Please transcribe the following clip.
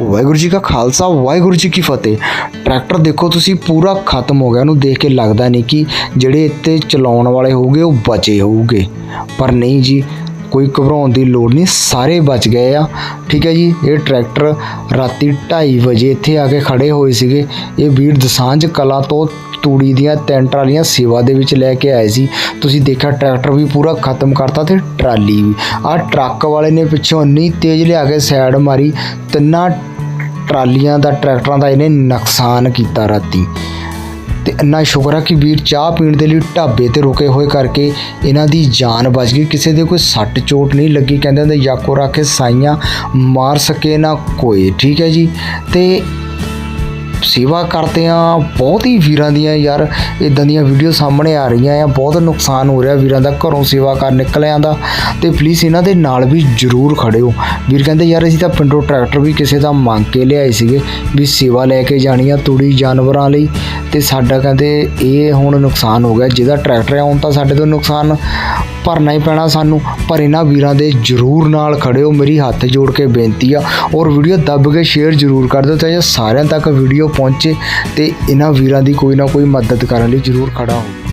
ਵਾਹਿਗੁਰੂ ਜੀ ਕਾ ਖਾਲਸਾ, ਵਾਹਿਗੁਰੂ ਜੀ ਕੀ ਫਤਿਹ। ਟਰੈਕਟਰ ਦੇਖੋ ਤੁਸੀਂ, ਪੂਰਾ ਖਤਮ ਹੋ ਗਿਆ। ਉਹਨੂੰ ਦੇਖ ਕੇ ਲੱਗਦਾ ਨਹੀਂ ਕਿ ਜਿਹੜੇ ਇੱਥੇ ਚਲਾਉਣ ਵਾਲੇ ਹੋਊਗੇ, ਉਹ ਬਚੇ ਹੋਊਗੇ। ਪਰ ਨਹੀਂ ਜੀ, ਕੋਈ ਘਬਰਾਉਣ ਦੀ ਲੋੜ ਨਹੀਂ, ਸਾਰੇ ਬਚ ਗਏ ਆ। ਠੀਕ ਹੈ ਜੀ, ਇਹ ਟਰੈਕਟਰ ਰਾਤੀ 2:30 ਵਜੇ ਇੱਥੇ ਆ ਕੇ ਖੜੇ ਹੋਏ ਸੀਗੇ। ਇਹ ਵੀਰ ਦਸਾਂਝ ਕਲਾ ਤੋਂ ਤੂੜੀ ਦੀਆਂ ਤਿੰਨ ਟਰਾਲੀਆਂ ਸੇਵਾ ਦੇ ਵਿੱਚ ਲੈ ਕੇ ਆਏ ਸੀ। ਤੁਸੀਂ ਦੇਖਿਆ ਟਰੈਕਟਰ ਵੀ ਪੂਰਾ ਖਤਮ ਕਰਤਾ ਤੇ ਟਰਾਲੀ ਵੀ। ਆਹ ਟਰੱਕ ਵਾਲੇ ਨੇ ਪਿੱਛੋਂ ਇੰਨੀ ਤੇਜ਼ ਲਿਆ ਕੇ ਸਾਈਡ ਮਾਰੀ, ਤਿੰਨਾਂ ਟਰਾਲੀਆਂ ਦਾ, ਟਰੈਕਟਰਾਂ ਦਾ ਇਹਨੇ ਨੁਕਸਾਨ ਕੀਤਾ ਰਾਤੀ। ਤੇ ਇੰਨਾ ਸ਼ੁਕਰ ਆ ਕਿ ਵੀਰ ਚਾਹ ਪੀਣ ਦੇ ਲਈ ਢਾਬੇ ਤੇ ਰੁਕੇ ਹੋਏ ਕਰਕੇ ਇਹਨਾਂ ਦੀ ਜਾਨ ਬਚ ਗਈ। ਕਿਸੇ ਦੇ ਕੋਈ ਸੱਟ ਚੋਟ ਨਹੀਂ ਲੱਗੀ। ਕਹਿੰਦੇ ਹੁੰਦੇ, ਯਾਕੋ ਰੱਖ ਕੇ ਸਾਈਆਂ ਮਾਰ ਸਕੇ ਨਾ ਕੋਈ। ਠੀਕ ਹੈ ਜੀ? ਤੇ ਸੇਵਾ ਕਰਦੇ ਆ, ਬਹੁਤ ਹੀ ਵੀਰਾਂ ਦੀਆਂ ਯਾਰ ਇਦਾਂ ਦੀਆਂ ਵੀਡੀਓ ਸਾਹਮਣੇ ਆ ਰਹੀਆਂ ਆ, ਬਹੁਤ ਨੁਕਸਾਨ ਹੋ ਰਿਹਾ ਵੀਰਾਂ ਦਾ, ਘਰੋਂ ਸੇਵਾ ਕਰ ਨਿਕਲਿਆਂ ਦਾ। ਤੇ ਪਲੀਜ਼ ਇਹਨਾਂ ਦੇ ਨਾਲ ਵੀ ਜਰੂਰ ਖੜਿਓ। ਵੀਰ ਕਹਿੰਦੇ, ਯਾਰ, ਅਸੀਂ ਤਾਂ ਪਿੰਡੋਂ ਟਰੈਕਟਰ ਵੀ ਕਿਸੇ ਦਾ ਮੰਗ ਕੇ ਲਿਆਏ ਸੀਗੇ, ਵੀ ਸੇਵਾ ਲੈ ਕੇ ਜਾਣੀ ਆ, ਤੂੜੀ ਜਾਨਵਰਾਂ ਲਈ। ਤੇ ਸਾਡਾ ਕਹਿੰਦੇ ਇਹ ਹੁਣ ਨੁਕਸਾਨ ਹੋ ਗਿਆ, ਜਿਹਦਾ ਟਰੈਕਟਰ ਆ ਹੁਣ ਤਾਂ ਸਾਡੇ ਤੋਂ ਨੁਕਸਾਨ ਭਰਨਾ ਹੀ ਪੈਣਾ ਸਾਨੂੰ, ਪਰ ਇਹਨਾਂ ਵੀਰਾਂ ਦੇ ਜਰੂਰ ਨਾਲ ਖੜਿਓ ਮੇਰੀ ਹੱਥ ਜੋੜ ਕੇ ਬੇਨਤੀ ਆ, ਔਰ ਵੀਡੀਓ ਦੱਬ ਕੇ ਸ਼ੇਅਰ ਜਰੂਰ ਕਰ ਦਿਓ, ਤਾਂ ਜੋ ਸਾਰਿਆਂ ਤੱਕ ਵੀਡੀਓ ਪਹੁੰਚੇ ਤੇ ਇਹਨਾਂ ਵੀਰਾਂ ਦੀ ਕੋਈ ਨਾ ਕੋਈ ਮਦਦ ਕਰਨ ਲਈ ਜਰੂਰ ਖੜਾ ਹੋ